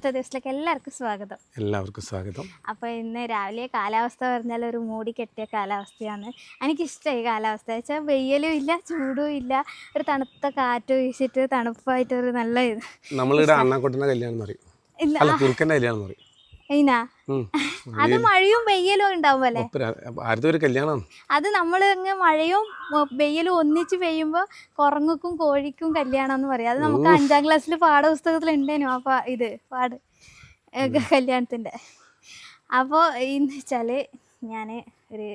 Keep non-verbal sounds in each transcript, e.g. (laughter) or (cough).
ഇന്നത്തെ ദിവസത്തിലേക്ക് എല്ലാവർക്കും സ്വാഗതം. എല്ലാവർക്കും സ്വാഗതം. അപ്പോൾ ഇന്ന് രാവിലെ കാലാവസ്ഥ പറഞ്ഞാൽ ഒരു മൂടി കെട്ടിയ കാലാവസ്ഥയാണ്. എനിക്കിഷ്ടമായി കാലാവസ്ഥ. വെച്ചാൽ വെയിലും ഇല്ല ചൂടും ഇല്ല ഒരു തണുത്ത കാറ്റ് വീശിട്ട് തണുപ്പായിട്ട് ഒരു നല്ല ഇത്. നമ്മളിവിടെ അണ്ണാക്കൊട്ടന്റെ കല്യാണം എന്ന് പറയും. അല്ല കുറുക്കന്റെ കല്യാണം എന്ന് പറയും. അത് മഴയും വെയ്യലും ഉണ്ടാവും അല്ലേ? ഒരു കല്യാണമാണ്. അത് നമ്മൾ മഴയും വെയ്യലും ഒന്നിച്ച് പെയ്യുമ്പോൾ കുറങ്ങക്കും കോഴിക്കും കല്യാണം എന്ന് പറയും. അത് നമുക്ക് അഞ്ചാം ക്ലാസ്സിൽ പാഠപുസ്തകത്തിൽ ഉണ്ടേനു ആ പാ ഇത് പാട് കല്യാണത്തിന്റെ. കല്യാണത്തിന്റെ അപ്പോൾ വെച്ചാൽ വെച്ചാൽ ഞാൻ ഒരു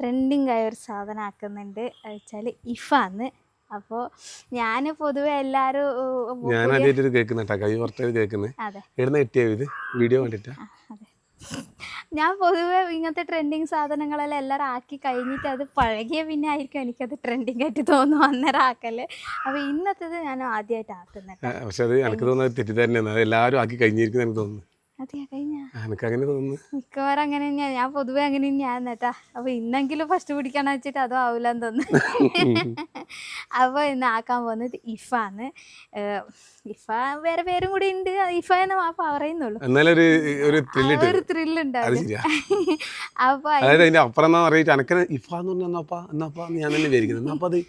ട്രെൻഡിങ് ആയ ഒരു സാധനം ആക്കുന്നുണ്ട്. വെച്ചാൽ ഇഫാന്ന്. അപ്പോൾ ഞാൻ പൊതുവെ എല്ലാരും ഞാൻ ആദ്യമായിട്ട് കേൾക്കുന്ന കൈ പുറത്തേത് കേൾക്കുന്നത് എവിടുന്ന് കിട്ടിയോ ഇത്? വീഡിയോ കണ്ടിട്ടാ? ഞാൻ പൊതുവെ ഇങ്ങനത്തെ ട്രെൻഡിങ് സാധനങ്ങളെല്ലാം എല്ലാവരും ആക്കി കഴിഞ്ഞിട്ട് അത് പഴകിയ പിന്നെ ആയിരിക്കും എനിക്കത് ട്രെൻഡിങ് ആയിട്ട് തോന്നും അന്നേരം ആക്കൽ അപ്പോൾ ഇന്നത്തേത് ഞാൻ ആദ്യമായിട്ട് ആക്കുന്നത് പക്ഷെ അത് എനിക്ക് തോന്നുന്നത് തെറ്റിദ്ധാരണയാണ് അത് എല്ലാവരും ആക്കി കഴിഞ്ഞിരിക്കുന്നു എനിക്ക് തോന്നുന്നു. അങ്ങനെ തോന്നുന്നു. മിക്കവാറും അങ്ങനെ തന്നെയാ. ഞാൻ പൊതുവെ അങ്ങനെ തന്നെയാണ് കേട്ടാ. അപ്പോൾ ഇന്നെങ്കിലും ഫസ്റ്റ് പിടിക്കണം വെച്ചിട്ട് അതും ആവൂലെന്ന് തോന്നുന്നു. (laughs) അപ്പോൾ ഇന്ന് ആക്കാൻ പോകുന്നത് ഇഫാന്ന്. ഏഹ് ഇഫ വേറെ പേരും കൂടി ഉണ്ട്. ഇഫ എന്ന് പറയുന്നുള്ളൂ. ഒരു ഒരു ത്രില്ല് ഉണ്ട് അതായത് അതിന്റെ അപ്പുറം എന്നാ എന്നാപ്പാ എന്നാപ്പാ ഞാൻ തന്നെ വിചാരിക്കുന്നത് എന്നാ അപ്പൊ അത്?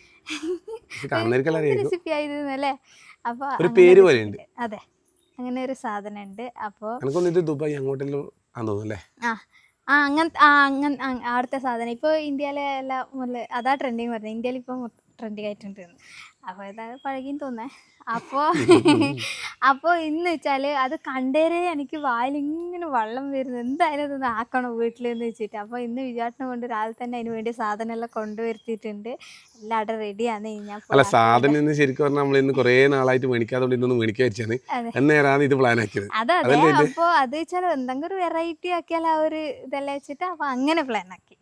കാണുന്നവർക്കെല്ലാം അറിയാം റെസിപ്പി ആയിരുന്നു അല്ലേ? അപ്പോൾ ഒരു പേര് പോലെയുണ്ട്. അതെ. അങ്ങനെ ഒരു സാധനം ഉണ്ട് അപ്പോൾ ഇത് ദുബായ് അങ്ങോട്ടെല്ലാം തോന്നുന്നല്ലേ ആ ആ അങ്ങനത്തെ ആ അങ്ങനെ അവിടുത്തെ സാധനം. ഇപ്പോൾ ഇന്ത്യയിലെ എല്ലാ മുതൽ അതാ ട്രെൻഡിങ് പറഞ്ഞത് ഇന്ത്യയിൽ ഇപ്പോൾ ട്രെൻഡിങ് ആയിട്ടുണ്ട് അപ്പോൾ ഇതാ പഴകിന്ന് തോന്നേ അപ്പോൾ (laughs) (laughs) അപ്പോൾ ഇന്ന് വെച്ചാൽ അത് കണ്ടേരേ എനിക്ക് വായിലിങ്ങനെ വെള്ളം വരുന്നു. എന്തായാലും ഇതൊന്ന് ആക്കണം വീട്ടിലെന്ന് വെച്ചിട്ട്. അപ്പോൾ ഇന്ന് വിചാരണ കൊണ്ട് രാവിലെ തന്നെ അതിന് വേണ്ടി സാധനം എല്ലാം കൊണ്ടുവരുത്തിയിട്ടുണ്ട്. എല്ലാം അവിടെ റെഡിയാണ് ഞാൻ അല്ല സാധനം ഇന്ന് ശരിക്കും പറഞ്ഞാൽ നമ്മൾ ഇന്ന് കുറേ നാളായിട്ട് മേടിക്കാതുകൊണ്ട് ഇന്നൊന്ന് എന്നേരാണ് ഇത് പ്ലാൻ ആക്കിയത്. അതെ അതെ. അപ്പോൾ അത് വെച്ചാൽ എന്തെങ്കിലും ഒരു വെറൈറ്റി ആക്കിയാൽ ആ ഒരു ഇതെല്ലാം വെച്ചിട്ട് അപ്പോൾ അങ്ങനെ പ്ലാൻ ആക്കി.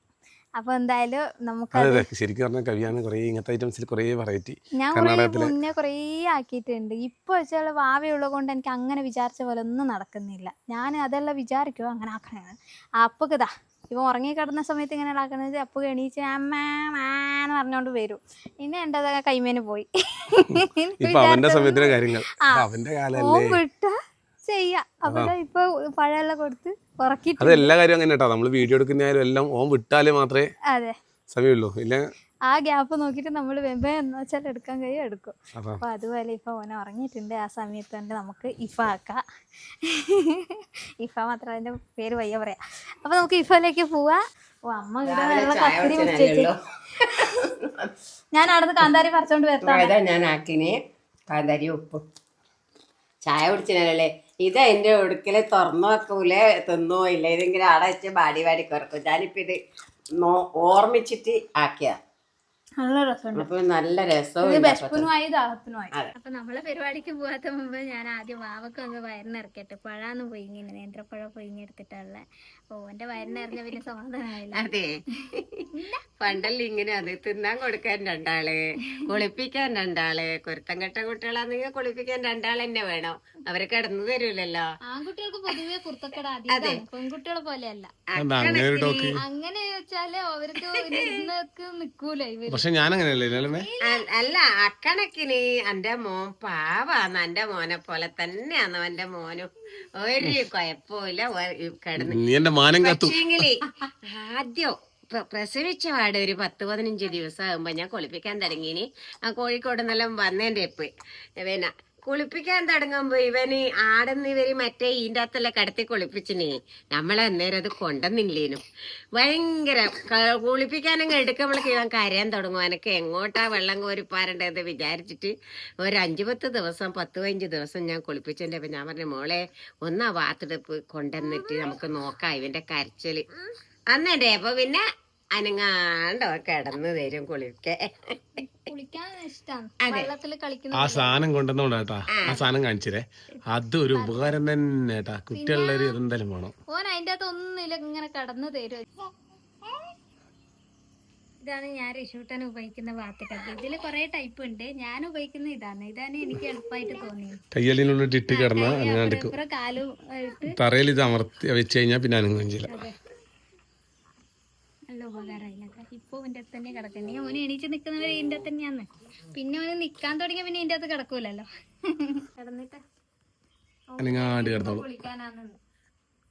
അപ്പോൾ എന്തായാലും നമുക്ക് അതെ അതെ. ശരിക്കും പറഞ്ഞാൽ കവിയാണ് കുറേ ഇങ്ങനത്തെ ഐറ്റംസിൽ കുറേ വെറൈറ്റി ഞാൻ കുറേ മുന്നേ കുറേ ആക്കിയിട്ടുണ്ട്. ഇപ്പൊ വെച്ചാൽ വാവയുള്ളത് കൊണ്ട് എനിക്ക് അങ്ങനെ വിചാരിച്ച പോലെ ഒന്നും നടക്കുന്നില്ല. ഞാൻ അതെല്ലാം വിചാരിക്കുമോ അങ്ങനെ ആക്കണേ അപ്പൊ ഇതാ ഉറങ്ങി കിടന്ന സമയത്ത് ഇങ്ങനെ ആക്കണത് അപ്പൊ എണീച്ച് അമ്മ മാന്ന് പറഞ്ഞോണ്ട് വരും. ഇനി എന്റെ കൈമേന് പോയി. അവന്റെ സമയത്തിലെ കാര്യങ്ങൾ. അവന്റെ കാലല്ലേ. വിട്ട ചെയ്യാം. അപ്പൊ ദാ ഇപ്പൊ പഴമെല്ലാം കൊടുത്ത് ഉറക്കിട്ട് അത് എല്ലാ കാര്യവും അങ്ങനെ കേട്ടോ നമ്മൾ വീഡിയോ എടുക്കുന്നതായാലും എല്ലാം ഓം വിട്ടാലേ മാത്രമേ അതെ. സമയമുള്ളൂ. ഇല്ല. ആ ഗ്യാപ്പ് നോക്കിയിട്ട് നമ്മൾ വെമ്പേ എന്ന് വെച്ചാൽ എടുക്കാൻ കഴിയും എടുക്കും. അപ്പൊ അതുപോലെ ഇപ്പൊ ഓന ഉറങ്ങിയിട്ടുണ്ട്. ആ സമയത്ത് തന്നെ നമുക്ക് ഇഫ ആക്കാം. ഇഫ മാത്രം അതിന്റെ പേര് വയ്യ പറയാ. അപ്പോൾ നമുക്ക് ഇഫയിലേക്ക് പോവാ. ഓ അമ്മ ഇവിടെ നല്ല കത്തിരി ഞാൻ അവിടുന്ന് കാന്താരി പറിച്ചോണ്ട് വരത്താ ഞാൻ ആക്കിനെ. കാന്താരി ഉപ്പ്. ചായ കുടിച്ചാലല്ലേ ഇത് എന്റെ ഒടുക്കൽ തുറന്നു വെക്കൂലേ തിന്നുമില്ല അവിടെ വെച്ച് ബാടി ബാടി കുറക്കും. ഞാനിപ്പോൾ ഇത് ഓർമ്മിച്ചിട്ട് ആക്കിയ നല്ല രസമുണ്ട്. നല്ല രസം വിശപ്പിനുമായി ദാഹത്തിനുമായി. അപ്പൊ നമ്മളെ പരിപാടിക്ക് പോവാത്ത മുമ്പ് ഞാൻ ആദ്യം വാവക്ക് ഒന്ന് വയറിനിറക്കട്ടെ. പഴാന്ന് പൊയിങ്ങനെ നേന്ത്രപ്പഴം പൊയിങ്ങെടുത്തിട്ടുള്ള ഓന്റെ വയറിനിറഞ്ഞ പിന്നെ സമാധാനമായില്ല. അതെ. പണ്ടല്ല ഇങ്ങനെ അത് തിന്നാൻ കൊടുക്കാൻ രണ്ടാൾ കുളിപ്പിക്കാൻ രണ്ടാൾ കുരുത്തം കെട്ട കുട്ടികളാണെങ്കിൽ കുളിപ്പിക്കാൻ രണ്ടാൾ തന്നെ വേണം. അവർ കിടന്നു തരൂലല്ലോ. ആൺകുട്ടികൾക്ക് പൊതുവേ കുർത്തക്കട അതെ. പെൺകുട്ടികളെ പോലെയല്ല. അങ്ങനെ വെച്ചാൽ അവർക്ക് നിക്കൂല ഇവർ. പക്ഷെ ഞാൻ അങ്ങനെയല്ലേ അല്ല അക്കണക്കിന് എന്റെ മോൻ പാവാന്ന്. എന്റെ മോനെ പോലെ തന്നെയാന്ന് എന്റെ മോനും. ഒരു കുഴപ്പമില്ല ഒരു കിടന്ന്. നീ എന്റെ മാനം കത്തു. പക്ഷേങ്കിൽ ആദ്യം പ്രസവിച്ച പാട് ഒരു പത്ത് പതിനഞ്ച് ദിവസം ആകുമ്പോ ഞാൻ കുളിപ്പിക്കാൻ തുടങ്ങിനി. ആ കോഴിക്കോട് നിന്നെല്ലാം വന്നേന്റെ ഇപ്പ്. പിന്നെ കുളിപ്പിക്കാൻ തുടങ്ങുമ്പോ ഇവന് ആടന്ന് ഇവർ മറ്റേ ഈന്റെ അകത്തല്ല കടത്തി കുളിപ്പിച്ചിനെ. നമ്മളെ അന്നേരം അത് കൊണ്ടെന്നില്ലേനും ഭയങ്കര കുളിപ്പിക്കാനും എടുക്കുമ്പോഴേക്ക് ഇവൻ കരയാൻ തുടങ്ങും. എനക്ക് എങ്ങോട്ടാ വെള്ളം കോരിപ്പാരണ്ടത് വിചാരിച്ചിട്ട് ഒരു അഞ്ചു പത്ത് ദിവസം പത്ത് പതിനഞ്ച് ദിവസം ഞാൻ കുളിപ്പിച്ചതിന്റെ അപ്പൊ ഞാൻ പറഞ്ഞു മോളെ ഒന്നാ വാത്തെടുപ്പ് കൊണ്ടുവന്നിട്ട് നമുക്ക് നോക്കാം ഇവന്റെ കരച്ചിൽ അന്നേ അപ്പൊ പിന്നെ അനങ്ങാണ്ടോ കിടന്നു തരും കുളിക്കെ. ആ സാധനം കൊണ്ടുവന്നോണ്ടാട്ടാ ആ. സാധനം കാണിച്ചിരേ. അത് ഒരു ഉപകാരം തന്നെ കേട്ടാ കുട്ടികളുടെ ഒരു ഇതെന്തായാലും വേണം. ഓൻ അതിന്റെ അകത്ത് ഒന്നുമില്ല ഇങ്ങനെ കടന്നു തരും. ഇതാണ് ഞാൻ റിഷൂട്ടൻ ഉപയോഗിക്കുന്ന വാത്തക്കപ്പ് ഇതിൽ കുറെ ടൈപ്പ് ഉണ്ട്. ഞാൻ ഉപയോഗിക്കുന്ന ഇതാണ്. ഇതാണ് എനിക്ക് എളുപ്പമായിട്ട് തോന്നിയത് കാലും തറയിൽ ഇത് അമർത്തി വെച്ച് കഴിഞ്ഞാൽ പിന്നെ അനങ്ങുകയും ചെയ്യില്ല. അതെ. നല്ല ഉപകാരമായി ഇപ്പൊ ഇവന്റെ അടുത്ത് തന്നെ കിടക്കുന്നത് ഓന് എണീച്ച് നിക്കുന്നവര് ഇതിന്റെ അകത്ത് തന്നെയാന്ന്. പിന്നെ ഓന് നിക്കാൻ തുടങ്ങിയ പിന്നെ ഇതിന്റെ അകത്ത് കിടക്കൂലല്ലോ. കിടന്നിട്ട്. കുളിക്കാനാന്ന്.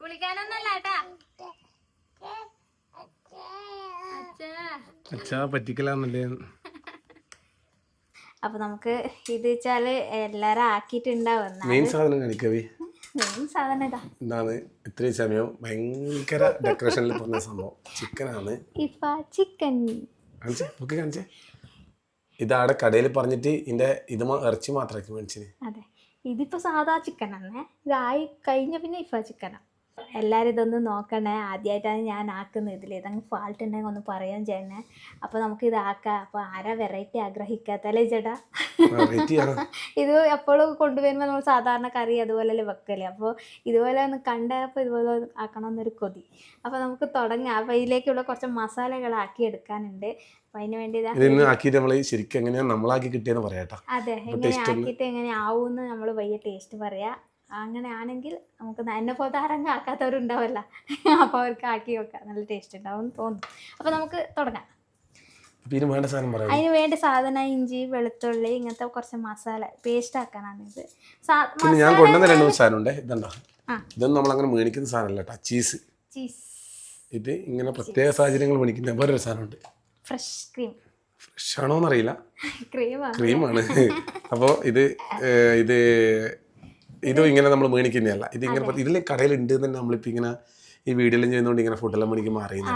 കുളിക്കാനൊന്നല്ല ഏട്ടാ. അച്ഛാ. അച്ഛാ പറ്റിക്കലാന്നല്ലേ? അപ്പൊ നമുക്ക് ഇത് വെച്ചാൽ എല്ലാരും ആക്കിയിട്ടുണ്ടാവും. മെയിൻ സാധനം കാണിക്കവേ എന്താണ്? ഇത്രയും സമയം ഭയങ്കര ഡെക്കറേഷനിൽ പറഞ്ഞ സംഭവം. ചിക്കനാണ് ചിക്കൻ ഒക്കെ കാണിച്ചേ ഇതാടെ കടയിൽ പറഞ്ഞിട്ട് ഇതിന്റെ ഇത് ഇറച്ചി മാത്രമാക്കി മേടിച്ചിന് അതെ. ഇതിപ്പോ സാധാ ചിക്കനാണ് ഇതായി കഴിഞ്ഞ പിന്നെ ഇഫ ചിക്കനാ എല്ലാരും ഇതൊന്ന് നോക്കണേ. ആദ്യമായിട്ടാണ് ഞാൻ ആക്കുന്നത്. ഇതിൽ ഏതെങ്കിലും ഫാൾട്ട് ഉണ്ടെങ്കിൽ ഒന്ന് പറയാൻ ചേട്ടനെ അപ്പോൾ നമുക്ക് ഇത് ഇതാക്കാം അപ്പോൾ ആരാ വെറൈറ്റി ആഗ്രഹിക്കാത്തല്ലേ ചേട്ടാ? (laughs) ഇത് എപ്പോഴും കൊണ്ടുവരുമ്പോൾ നമ്മൾ സാധാരണ കറി അതുപോലെ വെക്കൽ. അപ്പോൾ ഇതുപോലെ ഒന്ന് കണ്ടപ്പോൾ ഇതുപോലെ ആക്കണമെന്നൊരു കൊതി. അപ്പോൾ നമുക്ക് തുടങ്ങാം. അപ്പോൾ ഇതിലേക്കുള്ള കുറച്ച് മസാലകൾ ആക്കി എടുക്കാനുണ്ട്. ആക്കിയിട്ട് നമ്മൾ ശരിക്കും എങ്ങനെയാ നമ്മളാക്കി കിട്ടിയെന്ന് പറയാട്ടോ അതെ. എങ്ങനെ ആക്കിയിട്ട് എങ്ങനെ ആവൂന്ന് നമ്മൾ വയ്യ ടേസ്റ്റ് പറയാം. അങ്ങനെ ആണെങ്കിൽ നമുക്ക് എന്നെ പോലത്തെ ആരെങ്കിലും ആക്കാത്തവരുണ്ടാവല്ല. അപ്പോൾ അവർക്ക് ആക്കി വെക്കാം. നല്ല ടേസ്റ്റ് ഉണ്ടാവും തോന്നുന്നു. അപ്പോൾ നമുക്ക് തുടങ്ങാം. പിന്നെ ഇതിന് വേണ്ട സാധനം പറയാം. അതിന് വേണ്ട സാധനം ഇഞ്ചി വെളുത്തുള്ളി ഇങ്ങനത്തെ കുറച്ച് മസാല പേസ്റ്റ് ആക്കാനാണ് ഇത്. പിന്നെ ഞാൻ കൊണ്ടുവന്ന രണ്ട് മൂന്ന് സാധനം ഉണ്ട് ഇതുണ്ടോ? ഇതൊന്നും നമ്മൾ അങ്ങനെ മേടിക്കുന്ന സാധനമല്ല കേട്ടോ ചീസ് ചീസ് ഇത് ഇങ്ങനെ പ്രത്യേക സാഹചര്യങ്ങൾ മേടിക്കുന്ന വേറൊരു സാധനമുണ്ട്. ഫ്രഷ് ക്രീം ഫ്രഷ് ആണോ. എന്നറിയില്ല ക്രീമാണ് ക്രീമാണ് അപ്പോൾ ഇത് ഇത് ഇതും ഇങ്ങനെ നമ്മൾ മേടിക്കുന്നതല്ല. ഇത് ഇങ്ങനെ ഇതിലെ കടയിലുണ്ട് തന്നെ നമ്മളിപ്പോ ഇങ്ങനെ ഈ വീഡിയോയിലും ചെയ്യുന്നതുകൊണ്ട് ഇങ്ങനെ ഫുഡെല്ലാം മേടിക്കുമ്പോൾ അറിയുന്നത്.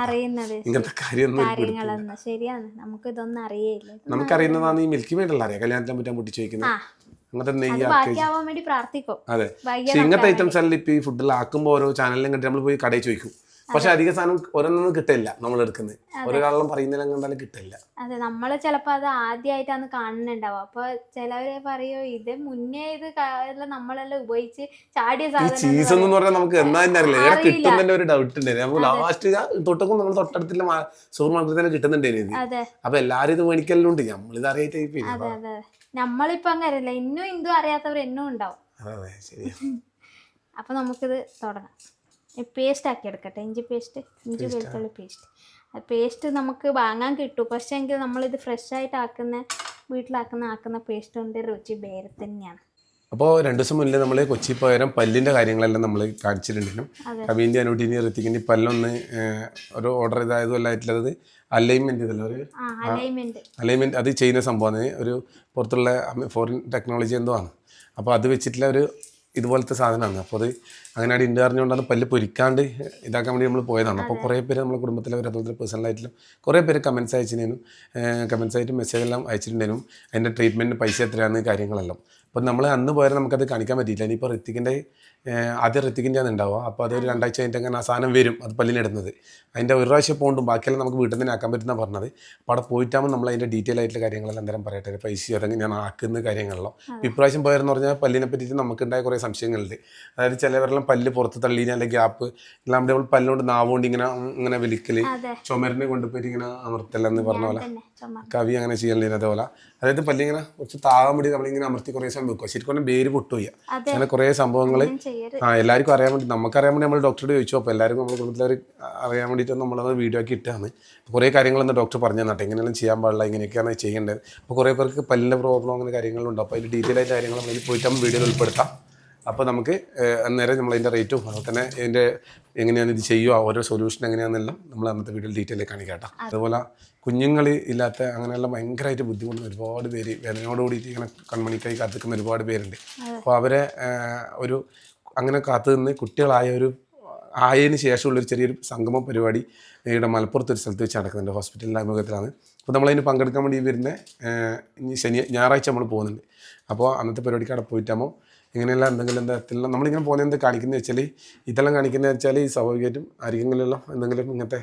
ഇങ്ങനത്തെ. കാര്യങ്ങളൊന്നും. ശരിയാണ്. നമുക്ക് ഇതൊന്നും നമുക്കറിയുന്നതാണ് ഈ മിൽക്കി മേഡല്ല അല്ല അറിയാം. കല്യാണത്തിനെ പറ്റാൻ പൊട്ടിച്ച് വയ്ക്കുന്നത് ആ. അങ്ങനത്തെ അതെ ഇങ്ങനത്തെ ഐറ്റംസ് എല്ലാം ഇപ്പൊ ഈ ഫുഡിൽ ആക്കുമ്പോൾ ഓരോ ചാനലിലും കണ്ടിട്ട് നമ്മൾ പോയി കടയിൽ ചോദിക്കും. പക്ഷെ അധിക സാധനം ഓരോന്നും കിട്ടില്ല നമ്മൾ എടുക്കുന്നത്. ഒരാളും പറയുന്നില്ല കണ്ടാലും കിട്ടില്ല. അതെ നമ്മൾ ചിലപ്പോൾ അത് ആദ്യമായിട്ടാണ് കാണുന്നുണ്ടാവും അപ്പൊ ചിലവര് പറയോ ഇത് മുന്നേ ഇത് നമ്മളെല്ലാം ഉപയോഗിച്ച് ചാടിയ സാധനം ചീസ് എന്ന് പറഞ്ഞാൽ നമുക്ക് എന്നാ തന്നെ അറിയില്ല. ഇവിടെ കിട്ടുന്നതിന്റെ ഒരു ഡൗട്ട് ഉണ്ട്. നമ്മൾ ലാസ്റ്റ് തൊട്ടക്കും നമ്മൾ തൊട്ടടുത്തില്ല സൂപ്പർ മാർക്കറ്റിൽ തന്നെ കിട്ടുന്നുണ്ടായിരുന്നു ഇത്. അപ്പൊ എല്ലാരും ഇത് മേടിക്കലും ഉണ്ട്. നമ്മളിത് അറിയായിട്ട് അതെ അതെ നമ്മളിപ്പോ അറിയില്ല. ഇന്നും ഇന്തും അറിയാത്തവർ എന്നും ഉണ്ടാവും. (laughs) അപ്പൊ നമുക്കിത് തുടങ്ങാം. പേസ്റ്റ് ആക്കി എടുക്കട്ടെ. ഇഞ്ചി പേസ്റ്റ് ഇഞ്ചി വെളുത്തുള്ളി പേസ്റ്റ്. പേസ്റ്റ് നമുക്ക് വാങ്ങാൻ കിട്ടും. പക്ഷേ എങ്കിൽ നമ്മളിത് ഫ്രഷ് ആയിട്ട് ആക്കുന്ന വീട്ടിലാക്കുന്ന ആക്കുന്ന പേസ്റ്റ് കൊണ്ട് രുചി വേറെ തന്നെയാണ്. അപ്പോൾ രണ്ട് ദിവസം മുന്നേ നമ്മൾ കൊച്ചി പോയാലും പല്ലിന്റെ കാര്യങ്ങളെല്ലാം നമ്മൾ കാണിച്ചിട്ടുണ്ടായിരുന്നു. കവിന്റെ അനുട്ടിനി ഋത്തിക്കിന്റെ പല്ലൊന്ന് ഒരു ഓർഡർ ചെയ്തായതുമല്ല ആയിട്ടുള്ളത് അലൈൻമെന്റ് ഇതല്ല ഒരു? അലൈൻമെന്റ് അത് ചെയ്യുന്ന സംഭവമാണ് ഒരു പുറത്തുള്ള ഫോറിൻ ടെക്നോളജി എന്തോ ആണ്. അപ്പോൾ അത് വെച്ചിട്ടുള്ള ഒരു ഇതുപോലത്തെ സാധനമാണ്. അപ്പോൾ അത് അങ്ങനെ അവിടെ അറിഞ്ഞുകൊണ്ട് അത് പല്ല് പൊരിക്കാണ്ട് ഇതാക്കാൻ വേണ്ടി നമ്മൾ പോയതാണ്. അപ്പോൾ കുറേ പേര് നമ്മുടെ കുടുംബത്തിലെ ഒരു അതുപോലെ പേഴ്സണലായിട്ടും കുറേ പേര് കമൻസ് അയച്ചിരുന്നു കമൻസ് ആയിട്ട് മെസ്സേജ് എല്ലാം അയച്ചിട്ടുണ്ടായിരുന്നു അതിന്റെ ട്രീറ്റ്മെന്റ് പൈസ എത്രയാണ് കാര്യങ്ങളെല്ലാം. അപ്പോൾ നമ്മൾ അന്ന് പോയാൽ നമുക്കത് കാണിക്കാൻ പറ്റിയില്ല. ഇനിയിപ്പോൾ ഋത്തിക്കിന്റെ ആദ്യം ഋത്തിക്കിന്റെ ആണ് ഉണ്ടാവുക. അപ്പോൾ അതൊരു രണ്ടാഴ്ച കഴിഞ്ഞിട്ട് അങ്ങനെ ആ സാധനം വരും. അത് പല്ലിനിടുന്നത് അതിന്റെ ഒരു പ്രാവശ്യം പോകുമ്പോൾ ബാക്കിയെല്ലാം നമുക്ക് വീട്ടിൽ തന്നെ ആക്കാൻ പറ്റുന്ന പറഞ്ഞത്. അപ്പോൾ അവിടെ പോയിട്ടാകുമ്പോൾ നമ്മൾ അതിന്റെ ഡീറ്റെയിൽ ആയിട്ടുള്ള കാര്യങ്ങളെല്ലാം അന്നേരം പറയട്ടെ പൈസ അതെങ്കിൽ ഞാൻ ആക്കുന്ന കാര്യങ്ങളിലോ ഇപ്രാവശ്യം പോയെന്ന് പറഞ്ഞാൽ പല്ലിനെ പറ്റിയിട്ട് നമുക്കുണ്ടായ കുറേ സംശയങ്ങളുണ്ട്. അതായത് ചിലവരെല്ലാം പല്ല് പുറത്ത് തള്ളീന് അല്ലെങ്കിൽ ഗ്യാപ്പ് എല്ലാം നമ്മൾ പല്ലുകൊണ്ട് നാവുകൊണ്ട് ഇങ്ങനെ ഇങ്ങനെ വിളിക്കൽ ചുമരിനെ കൊണ്ടുപോയിട്ട് ഇങ്ങനെ അമർത്തലെന്ന് പറഞ്ഞ പോലെ. കവി അങ്ങനെ ചെയ്യലില്ല അതേപോലെ അതായത് പല്ലിങ്ങനെ കുറച്ച് താഴാൻ വേണ്ടി നമ്മളിങ്ങനെ അമർത്തി കുറേ സമയം വെക്കുക ശരിക്കും പേര് വേര് പൊട്ടുപോയി അങ്ങനെ കുറേ സംഭവങ്ങൾ ആ എല്ലാവർക്കും അറിയാൻ വേണ്ടി നമുക്കറിയാൻ വേണ്ടി നമ്മൾ ഡോക്ടറോട് ചോദിച്ചു. അപ്പോൾ എല്ലാവർക്കും നമ്മുടെ കുടുംബത്തിലവർ അറിയാൻ വേണ്ടിയിട്ട് നമ്മളത് വീഡിയോ ആക്കി ഇട്ടാണ്. കുറേ കാര്യങ്ങളൊന്ന് ഡോക്ടർ പറഞ്ഞു തന്നിട്ട് എങ്ങനെയെല്ലാം ചെയ്യാൻ പാടില്ല ഇങ്ങനെയൊക്കെയാണ് ചെയ്യേണ്ടത്. അപ്പോൾ കുറേ പേർക്ക് പല്ലിന്റെ പ്രോബ്ലം അങ്ങനെ കാര്യങ്ങളുണ്ട്. അപ്പോൾ അതിൽ ഡീറ്റെയിൽ ആയിട്ട് കാര്യങ്ങൾ നമ്മൾ പോയിട്ട് നമ്മൾ വീഡിയോയിൽ ഉൾപ്പെടുത്താം. അപ്പോൾ നമുക്ക് അന്നേരം നമ്മൾ അതിന്റെ റേറ്റും അതുപോലെ തന്നെ അതിന്റെ എങ്ങനെയാണ് ഇത് ചെയ്യുക ഓരോ സൊല്യൂഷൻ എങ്ങനെയാണെന്നെല്ലാം നമ്മൾ അന്നത്തെ വീഡിയോയിൽ ഡീറ്റെയിൽ കാണിക്കാം അതുപോലെ കുഞ്ഞുങ്ങൾ ഇല്ലാത്ത അങ്ങനെയുള്ള ഭയങ്കരമായിട്ട് ബുദ്ധിമുട്ടുന്ന ഒരുപാട് പേര് വേദനയോട് കൂടിയിട്ട് ഇങ്ങനെ കൺമണിക്കായി കാത്തിക്കുന്ന ഒരുപാട് പേരുണ്ട്. അപ്പോൾ അവരെ ഒരു അങ്ങനെ കാത്തു നിന്ന് കുട്ടികളായ ഒരു ആയതിന് ശേഷമുള്ളൊരു ചെറിയൊരു സംഗമ പരിപാടി ഇവിടെ മലപ്പുറത്ത് ഒരു സ്ഥലത്ത് വെച്ച് നടക്കുന്നുണ്ട്. ഹോസ്പിറ്റലിന്റെ അഭിമുഖത്തിലാണ് അപ്പോൾ നമ്മളതിന് പങ്കെടുക്കാൻ വേണ്ടി വരുന്ന ഇനി ശനി ഞായറാഴ്ച നമ്മൾ പോകുന്നുണ്ട്. അപ്പോൾ അന്നത്തെ പരിപാടിക്ക് അവിടെ പോയിട്ടാകുമ്പോൾ ഇങ്ങനെയുള്ള എന്തെങ്കിലും തരത്തിലുള്ള നമ്മളിങ്ങനെ പോകുന്നത് എന്ത് കാണിക്കുന്നത് വെച്ചാൽ ഇതെല്ലാം കാണിക്കുന്നത് വെച്ചാൽ ഈ സ്വാഭാവികമായിട്ടും ആരെങ്കിലും എന്തെങ്കിലും ഇങ്ങനത്തെ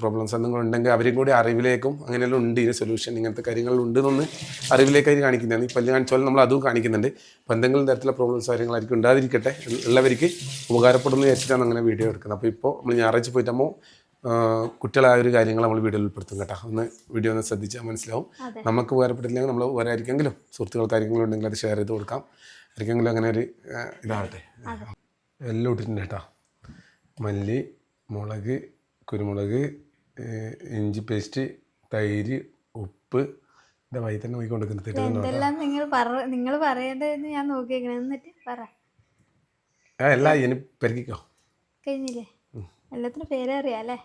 പ്രോബ്ലംസ് എന്തെങ്കിലും ഉണ്ടെങ്കിൽ അവരും കൂടി അറിവിലേക്കും അങ്ങനെയെല്ലാം ഉണ്ട്. ഇതിന് സൊല്യൂഷൻ ഇങ്ങനത്തെ കാര്യങ്ങൾ അറിവിലേക്ക് അറിവിലേക്കായി കാണിക്കുന്നതാണ് ഈ പല്ല് കാണിച്ചാലും നമ്മൾ അതും കാണിക്കുന്നുണ്ട്. അപ്പോൾ എന്തെങ്കിലും തരത്തിലുള്ള പ്രോബ്ലംസ് കാര്യങ്ങളായിരിക്കും ഉണ്ടാതിരിക്കട്ടെ ഉള്ളവർക്ക് ഉപകാരപ്പെടുന്നു വിചാരിച്ചിട്ടാണ് അങ്ങനെ വീഡിയോ എടുക്കുന്നത്. അപ്പോൾ ഇപ്പോൾ നമ്മൾ ഞായറാഴ്ച പോയിട്ടാകുമ്പോൾ കുട്ടികളായ ഒരു കാര്യങ്ങൾ നമ്മൾ വീഡിയോയിൽ ഉൾപ്പെടുത്തും കേട്ടോ. ഒന്ന് വീഡിയോ ഒന്ന് ശ്രദ്ധിച്ചാൽ മനസ്സിലാവും. നമുക്ക് ഉപകാരപ്പെട്ടില്ലെങ്കിൽ നമ്മൾ വേറെ ആയിരിക്കെങ്കിലും സുഹൃത്തുക്കൾ കാര്യങ്ങളും ഉണ്ടെങ്കിൽ അത് ഷെയർ ചെയ്ത് കൊടുക്കാം. ആർക്കെങ്കിലും അങ്ങനെ ഒരു ഇതാകട്ടെ. ഇതാവട്ടെ എല്ലാം ഇട്ടിട്ടുണ്ട് കേട്ടോ. മല്ലി മുളക് കുരുമുളക് ഇഞ്ചി പേസ്റ്റ് തൈര് ഉപ്പ് എന്റെ വഴി തന്നെ പോയിക്കൊണ്ടിരിക്കുന്നത് നിങ്ങൾ പറ നിങ്ങൾ പറയേണ്ടതെന്ന് ഞാൻ നോക്കിയേക്കണേ. എന്നിട്ട് പറ. ആ അല്ല ഇനി പെരുക്കിക്കോ. കഴിഞ്ഞില്ലേ? എല്ലാത്തിനും പേര് അറിയാം അല്ലേ?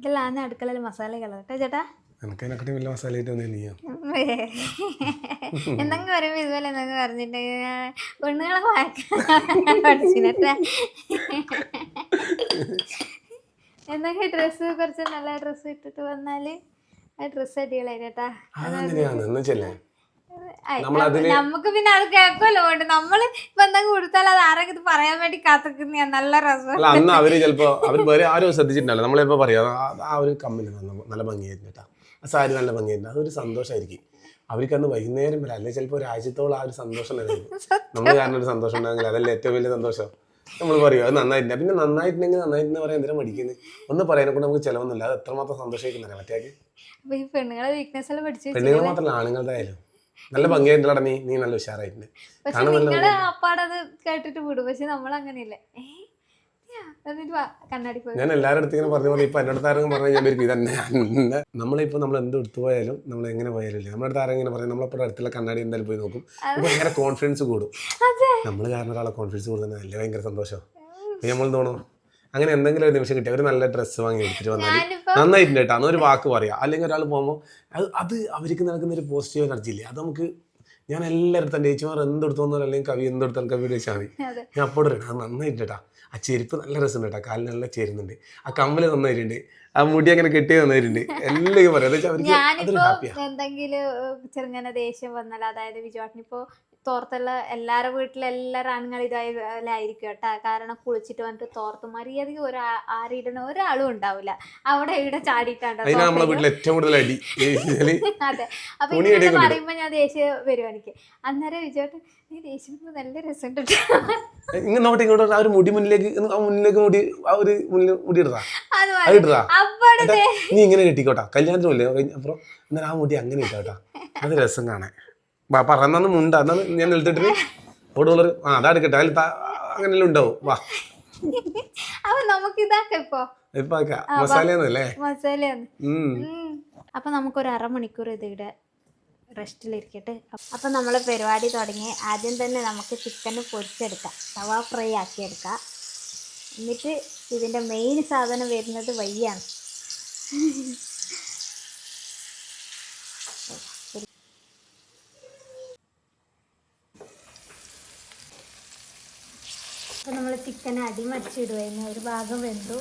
ഇതെല്ലാം അടുക്കളയിൽ മസാലകൾ കേട്ടോ ചേട്ടാ? എനിക്ക് അതിനെക്കാട്ടി വലിയ മസാല ആയിട്ട് നീയാ എന്തെങ്കിലും പറയുമ്പോൾ ഇതുപോലെ എന്തെങ്കിലും പറഞ്ഞിട്ടുണ്ടെങ്കിൽ പെണ്ണുങ്ങളെ പഠിച്ചിട്ടെ എന്തൊക്കെ ഡ്രസ്സ് കുറച്ച് നല്ല ഡ്രസ്സ് ഇട്ടിട്ട് വന്നാൽ ആ ഡ്രസ്സ് ആയി, നമുക്ക് പിന്നെ അത് കേൾക്കുമല്ലോ കൊണ്ട് നമ്മൾ ഇപ്പൊ എന്തെങ്കിലും കൊടുത്താൽ അത് ആരൊക്കെ പറയാൻ വേണ്ടി കാത്തിക്കുന്ന നല്ല രസം. അന്ന് അവർ ചിലപ്പോ അവർ വേറെ ആരും ശ്രദ്ധിച്ചിട്ടുണ്ടല്ലോ നമ്മളിപ്പോ പറയാ ആ- ഒരു കമ്മിൽ നല്ല ഭംഗിയായിരുന്നു കേട്ടാ. ആ സാരി നല്ല ഭംഗിയായിരുന്നു. അതൊരു സന്തോഷമായിരിക്കും അവർക്ക് അന്ന് വൈകുന്നേരം വരെ അല്ലെങ്കിൽ ചിലപ്പോൾ ഒരാഴ്ചത്തോളം ആ ഒരു സന്തോഷം നമ്മൾ കാരണം ഒരു സന്തോഷം ഉണ്ടാകില്ല അതല്ലേ ഏറ്റവും വലിയ സന്തോഷം. നമ്മൾ പറയും അത് നന്നായിട്ടില്ല. പിന്നെ നന്നായിട്ടുണ്ടെങ്കിൽ നന്നായിട്ടെന്ന് പറയാൻ എന്തിനാ മടിക്കുന്നത് ഒന്ന് പറയാനെ കൊണ്ട് നമുക്ക് ചിലവൊന്നുമില്ല. അത് എത്രമാത്രം സന്തോഷിക്കുന്നില്ല മറ്റേക്ക് അപ്പൊ ഈ പെണ്ണുങ്ങളെ വീക്ക്നെസ് എല്ലാം പഠിച്ചു പെണ്ണുങ്ങൾ മാത്രമല്ല ആണുങ്ങളുടെ ആയാലും. നല്ല ഭംഗിയായിട്ടുള്ള നീ. നീ നല്ല ഉഷാറായിട്ടുണ്ട്. പക്ഷെ നിങ്ങൾ അപ്പാടത് കേട്ടിട്ട് വിടും. പക്ഷെ നമ്മൾ അങ്ങനെയല്ലേ ഞാൻ എല്ലാവരുടെ അടുത്ത് ഇങ്ങനെ പറഞ്ഞു പറഞ്ഞു ഇപ്പൊ എന്റെ അടുത്ത് ആരെങ്കിലും പറഞ്ഞു ഞാൻ ഇത് തന്നെ അന്നെ. നമ്മളിപ്പോ നമ്മൾ എന്ത് എടുത്തു പോയാലും നമ്മൾ എങ്ങനെ പോയാലും ഇല്ലേ. നമ്മുടെ അടുത്ത് ആരെങ്കിലും പറയും നമ്മളപ്പോൾ അടുത്തുള്ള കണ്ണാടി എന്തായാലും പോയി നോക്കും. അപ്പൊ ഭയങ്കര കോൺഫിഡൻസ് കൂടും. നമ്മൾ കാരണം ഒരാളെ കോൺഫിഡൻസ് കൂടുന്നത് അല്ലേ ഭയങ്കര സന്തോഷം? നമ്മൾ തോന്നും അങ്ങനെ എന്തെങ്കിലും ഒരു നിമിഷം കിട്ടിയ ഒരു നല്ല ഡ്രസ്സ് വാങ്ങി എടുത്തിട്ട് വന്നാൽ നന്നായിട്ടുണ്ട് കേട്ടോ. അന്നൊരു വാക്ക് പറയാം. അല്ലെങ്കിൽ ഒരാൾ പോകുമ്പോൾ അത് അത് അവർക്ക് നടക്കുന്ന ഒരു പോസിറ്റീവ് എനർജി ഇല്ലേ? അത് നമുക്ക് ഞാൻ എല്ലാവരും തന്നെ ചേച്ചിമാർ എന്തെടുത്തു വന്നാലും അല്ലെങ്കിൽ കവി എന്തെടുത്താലും കവി ചോദിച്ചാൽ മതി ഞാൻ അപ്പോൾ ഇടാം അത് നന്നായിട്ട് ആ ചെരുപ്പ് നല്ല രസമുണ്ട് കേട്ടോ. കാലിന് നല്ല ചേരുന്നുണ്ട്. ആ കമ്മൽ നന്നായിട്ടുണ്ട്. ആ മുടി അങ്ങനെ കെട്ടി നന്നായിട്ടുണ്ട്. എല്ലാം പറയാം. എന്തെങ്കിലും ചെറുങ്ങനെ ദേഷ്യം വന്നാൽ അതായത് വിജുവാട്ടിനിപ്പോ തോർത്തുള്ള എല്ലാവരുടെ വീട്ടിലെ എല്ലാവരും ആണുങ്ങൾ ഇതായാലായിരിക്കും കേട്ടാ. കാരണം കുളിച്ചിട്ട് വന്നിട്ട് തോർത്ത് മര്യാദയ്ക്ക് ഒരാ ആരിടണ ഒരാളും ഉണ്ടാവില്ല. അവിടെ ഇവിടെ ചാടിയിട്ടാണ് ഏറ്റവും കൂടുതൽ അടി. (laughs) അതെ. അപ്പൊ ഇങ്ങനെ പറയുമ്പോ ഞാൻ ദേഷ്യം വരും എനിക്ക്. അന്നേരം വിചാരിച്ചു നീ ദേഷ്യം നല്ല രസമുണ്ട് ഇങ്ങനെ നോട്ടെ ഇങ്ങോട്ട് ആ ഒരു മുടി മുന്നിലേക്ക് മുന്നിലേക്ക് മുടി ആ ഒരു മുന്നിൽ മുടി അത് അപ്പഴ് നീ ഇങ്ങനെ കെട്ടിക്കോട്ടാ. കല്യാണത്തിന് പോലെ അപ്പുറം എന്നാൽ ആ മുടി അങ്ങനെ ഇട്ടാ അത് രസം കാണാൻ. പറഞ്ഞന്ന് മുണ്ട. എന്നാ ഞാൻ നിലത്തിട്ട് ഓടുള്ളൊരു ആ അതാ എടുക്കട്ടെ. അതിൽ അങ്ങനെ ഉണ്ടാവും. വാ. അപ്പൊ നമുക്ക് ഇതാക്കാം ഇപ്പൊ ഇപ്പൊ മസാലയൊന്നുമല്ലേ. അപ്പൊ നമുക്കൊരു അരമണിക്കൂർ ഇതിവിടെ റെസ്റ്റിലിരിക്കട്ടെ. അപ്പൊ നമ്മളെ പരിപാടി തുടങ്ങി. ആദ്യം തന്നെ നമുക്ക് ചിക്കൻ പൊരിച്ചെടുക്കാം. തവ ഫ്രൈ ആക്കി എടുക്കാം എന്നിട്ട് ഇതിന്റെ മെയിൻ സാധനം വരുന്നത് വയ്യാണ് അപ്പോൾ നമ്മൾ ചിക്കൻ അടിമടിച്ചിടുമായിരുന്നു ഒരു ഭാഗം വെന്തു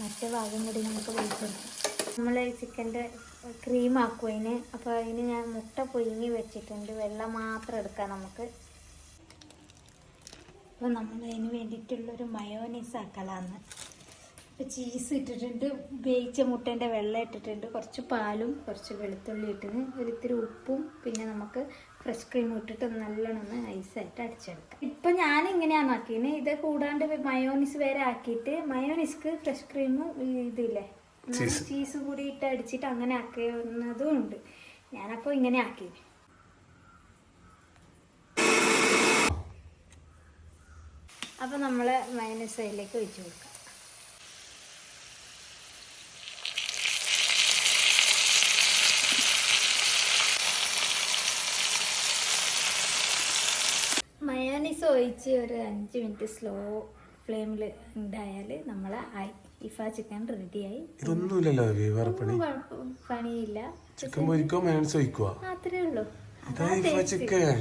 മറ്റേ ഭാഗം കൂടി നമുക്ക് വെയിച്ചെടുക്കാം നമ്മൾ ചിക്കന്റെ ക്രീം ആക്കും അതിന് അപ്പോൾ അതിന് ഞാൻ മുട്ട പുഴുങ്ങി വെച്ചിട്ടുണ്ട്. വെള്ളം മാത്രം എടുക്കാം നമുക്ക്. അപ്പോൾ നമ്മൾ അതിന് വേണ്ടിയിട്ടുള്ളൊരു മയോനീസ് ആക്കലാന്ന്. ചീസ് ഇട്ടിട്ടുണ്ട് വേവിച്ച മുട്ടേന്റെ വെള്ളം ഇട്ടിട്ടുണ്ട് കുറച്ച് പാലും കുറച്ച് വെളുത്തുള്ളി ഇട്ടിന് ഒരിത്തിരി ഉപ്പും പിന്നെ നമുക്ക് ഫ്രഷ് ക്രീം ഇട്ടിട്ട് നല്ലോണം ഒന്ന് നൈസായിട്ട് അടിച്ചെടുക്കാം. ഇപ്പം ഞാൻ ഇങ്ങനെയാണ് ആക്കിയത്. ഇത് കൂടാണ്ട് മയോണീസ് വേറെ ആക്കിയിട്ട് മയോണീസ്ക്ക് ഫ്രഷ് ക്രീമും ഇതില്ലേ? ചീസ് കൂടി ഇട്ട് അടിച്ചിട്ട് അങ്ങനെ ആക്കുന്നതും ഉണ്ട്. ഞാനപ്പോൾ ഇങ്ങനെ ആക്കി അപ്പോൾ നമ്മൾ മയോണീസ് അതിലേക്ക് ഒഴിച്ചു കൊടുക്കാം. മയോനീസ് ഒഴിച്ച് ഒരു അഞ്ച് മിനിറ്റ് സ്ലോ ഫ്ലെയിമിൽ ഉണ്ടായാൽ നമ്മൾ ഇഫ ചിക്കൻ റെഡിയായി. ഇതൊന്നുമില്ലല്ലോ പണിയില്ല. ചിക്കൻ പൊരിക്കോ മേനസ് ഒഴിക്കുക അത്രേ ഉള്ളൂ. ചിക്കൻ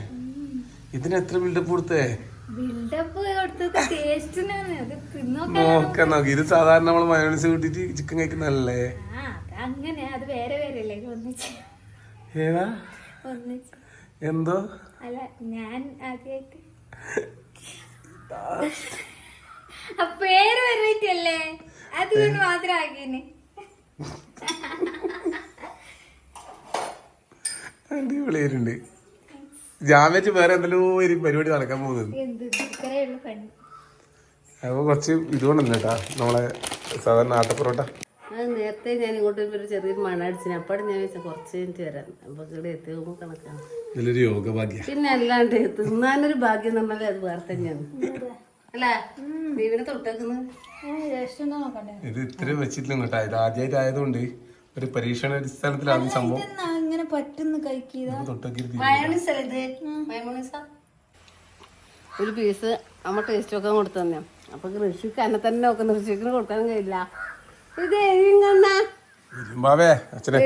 ഇതിന് എത്ര ബിൽഡപ്പ് കൊടുത്തേ? നോക്കാം നോക്കി. ഇത് സാധാരണ നമ്മൾ മയോണൈസ് കൂട്ടിട്ട് ചിക്കൻ കഴിക്കുന്നല്ലേ അങ്ങനെ അത് വേറെ വേറെ ഏതാ? എന്തോ? അല്ല ഞാൻ ആദ്യമായിട്ട് പേര് അല്ലേ? അതുകൊണ്ട് മാത്രം ആക്കിന് അടിപൊളിയായിട്ടുണ്ട്. ജാമ്യച്ച് വേറെ എന്തെല്ലോ ഒരു പരിപാടി നടക്കാൻ പോകുന്നത്. അപ്പൊ കുറച്ച് ഇതുകൊണ്ടല്ല കേട്ടാ. നമ്മളെ സാധാരണ ആട്ടപ്പൊറോട്ട നേരത്തെ ഞാൻ ഇങ്ങോട്ട് ഒരു ചെറിയ മണ അടിച്ചിന്. അപ്പോഴും ഞാൻ വെച്ചാൽ കുറച്ച് കഴിഞ്ഞിട്ട് വരാം. അപ്പൊ ഇവിടെ എത്തിയോമ്പോൾ കണക്കാണ് യോഗഭാഗ്യ. പിന്നെ അല്ലാണ്ട് തിന്നാനൊരു ഭാഗ്യം നമ്മളെ അത് വേറെ തന്നെയാണ്. അല്ല? ദൈവനെ തൊട്ടേക്കുന്നു. നോക്കണ്ടേ? ഇത് ഇത്രയും വെച്ചിട്ടില്ല കേട്ടോ ഇത് ആദ്യമായിട്ടായതുകൊണ്ട് ഒരു പരീക്ഷണ അടിസ്ഥാനത്തിലാണ് സംഭവം. പറ്റുന്ന ഒരു പീസ് നമ്മ ടേസ്റ്റ് വെക്കാൻ കൊടുത്തു തന്നെ അപ്പൊ ഋഷിക്ക് എന്നെ തന്നെ നോക്കുന്ന ഋഷിക്കിന് കൊടുക്കാനും കഴിയില്ല. ഇത് എഴുതിങ്ങന്ന ബാബേ അച്ഛനെ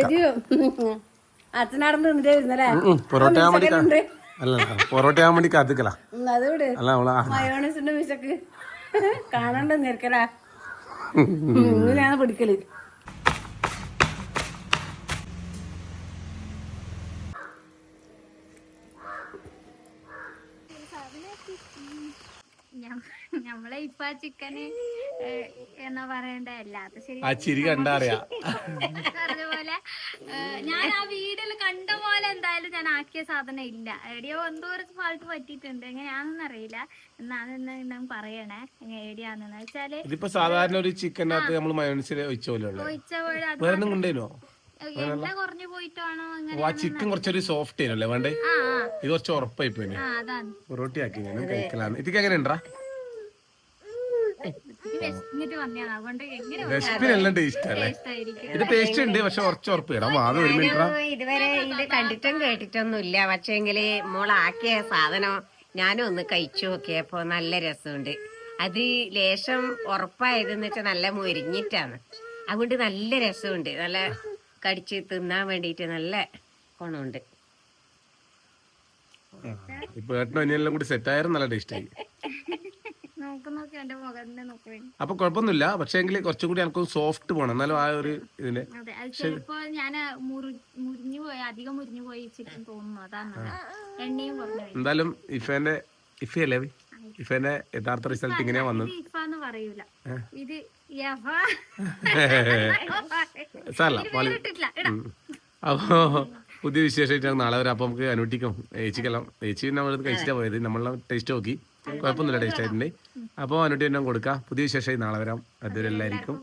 അച്ഛനാടന്ന് നിന്നിട്ട് വരുന്നല്ലേ പൊറോട്ട ആവാൻ വേണ്ടി കാ- അല്ല പൊറോട്ട ആവാൻ വേണ്ടി കാത്തിക്കല. വിട് അല്ല അവളാ മയോണൈസിന്റെ വിശക്ക് കാണണ്ട നിരക്കലാ ഇങ്ങനെയാണ് പിടിക്കൽ. ഞമ്മളെ ഇപ്പൊ ചിക്കന് എന്നാ പറയണ്ട? അല്ലാത്ത ശരി ആ ചിരി കണ്ടാ അറിയാ. പറഞ്ഞ പോലെ ഞാൻ ആ വീഡിയോയിൽ കണ്ട പോലെ എന്തായാലും ഞാൻ ആക്കിയ സാധനം ഇല്ല. എവിടെയോ എന്തോ ഒരു ഫാൾട്ട് പറ്റിയിട്ടുണ്ട്. എങ്ങനെയാണെന്ന് അറിയില്ല. എന്നാണ് പറയണേ. എടിയാന്ന് എവിടെയാണെന്ന് വെച്ചാൽ ഇതിപ്പോ സാധാരണ ഒരു ചിക്കനകത്ത് നമ്മൾ മയോണിസിൽ ഒഴിച്ച പോലെ ഒഴിച്ച പോലെ കൊണ്ടേനോ എണ്ണ കുറഞ്ഞു പോയിട്ടാണോ അങ്ങനെ ആ ചിക്കൻ കുറച്ചൊരു സോഫ്റ്റ് ആയിരുന്നല്ലേ വേണ്ടേ? ഇത് കുറച്ച് ഉറപ്പായി പോയി ആ അതാണ്. പൊറോട്ടി ആക്കി ഞാൻ കഴിക്കലാണ് ഇതൊക്കെ എങ്ങനെ ഉണ്ടാ റെസിപ്പിനെല്ലാം ടേസ്റ്റ് അല്ലേ? ടേസ്റ്റ് ആയിരിക്കും. ഇത് ടേസ്റ്റ് ഉണ്ട് പക്ഷെ കുറച്ച് ഉറപ്പ് ഇടാം വാദം ഒരു മിനിറ്റ് ഇതുവരെ ഇത് കണ്ടിട്ടും കേട്ടിട്ടൊന്നും ഇല്ല പക്ഷേങ്കിൽ മോളാക്കിയ സാധനം ഞാനും ഒന്ന് കഴിച്ചു നോക്കിയപ്പോ നല്ല രസമുണ്ട്. അത് ലേശം ഉറപ്പായതെന്ന് വെച്ചാൽ നല്ല മുരിഞ്ഞിട്ടാണ്. അതുകൊണ്ട് നല്ല രസമുണ്ട്. നല്ല കടിച്ച് തിന്നാൻ വേണ്ടിയിട്ട് നല്ല ഗുണമുണ്ട്. ഇപ്പൊ ഏട്ടനും കൂടി സെറ്റ് നല്ല ടേസ്റ്റായി അപ്പൊ കുഴപ്പമൊന്നുമില്ല. പക്ഷേ എങ്കിൽ കുറച്ചും കൂടി എനിക്ക് സോഫ്റ്റ് പോണം. എന്നാലും ആ ഒരു ചിലപ്പോ ഞാൻ മുറിഞ്ഞു പോയി അധികം മുറിഞ്ഞു പോയി തോന്നുന്നു. അതാണ് എണ്ണയും എന്തായാലും ഇഫേന്റെ ഇഫയല്ലേ? ഇഫേന്റെ യഥാർത്ഥ റിസൾട്ട് ഇങ്ങനെയാ വന്നത്. ഇഫ എന്ന് പറയൂല ഇത് യഫ സാറല്ല അപ്പോ പുതിയ വിശേഷമായിട്ടാണ് നാളെ വരെ അപ്പൊ നമുക്ക് അനുട്ടിക്കും. ഏച്ചിക്കെല്ലാം ഏച്ചി നമ്മൾ കഴിച്ചിട്ടാ പോയത്. നമ്മളെ ടേസ്റ്റ് നോക്കി. കുഴപ്പമൊന്നുമില്ല ടേസ്റ്റ് ആയിട്ടുണ്ട്. അപ്പോൾ അനുട്ടി എന്നെ കൊടുക്കാം. പുതിയ വിശേഷമായി നാളെ വരാം. അതുവരെ എല്ലാവർക്കും.